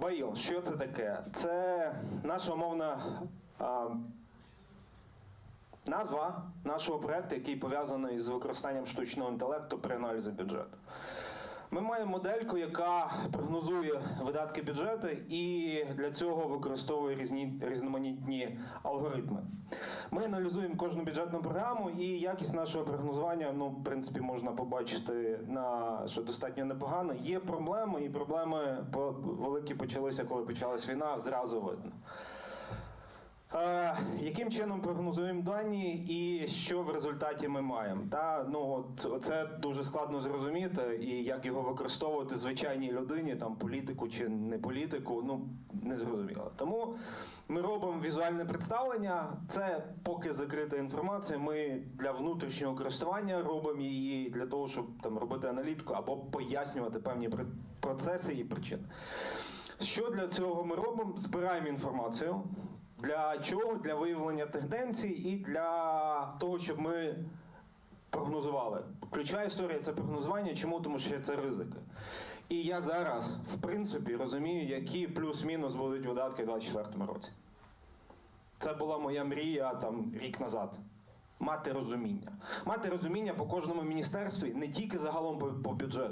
Байон, що це таке? Це наша умовна а, назва нашого проекту, який пов'язаний з використанням штучного інтелекту при аналізі бюджету. Ми маємо модельку, яка прогнозує видатки бюджету і для цього використовує різні, різноманітні алгоритми. Ми аналізуємо кожну бюджетну програму, і якість нашого прогнозування, ну, в принципі, можна побачити, на, що достатньо непогано. Є проблеми, і проблеми великі почалися, коли почалась війна, зразу видно. Е, яким чином прогнозуємо дані і що в результаті ми маємо? Та, ну, от, це дуже складно зрозуміти, і як його використовувати звичайній людині, там, політику чи не політику, ну, не зрозуміло. Тому ми робимо візуальне представлення. Це поки закрита інформація. Ми для внутрішнього користування робимо її для того, щоб там, робити аналітику або пояснювати певні процеси і причини. Що для цього ми робимо? Збираємо інформацію. Для чого? Для виявлення тенденцій і для того, щоб ми прогнозували. Ключова історія це прогнозування. Чому? Тому що це ризики. І я зараз, в принципі, розумію, які плюс-мінус будуть видатки в 2024 році. Це була моя мрія там рік назад. Мати розуміння. Мати розуміння по кожному міністерстві, не тільки загалом по бюджету.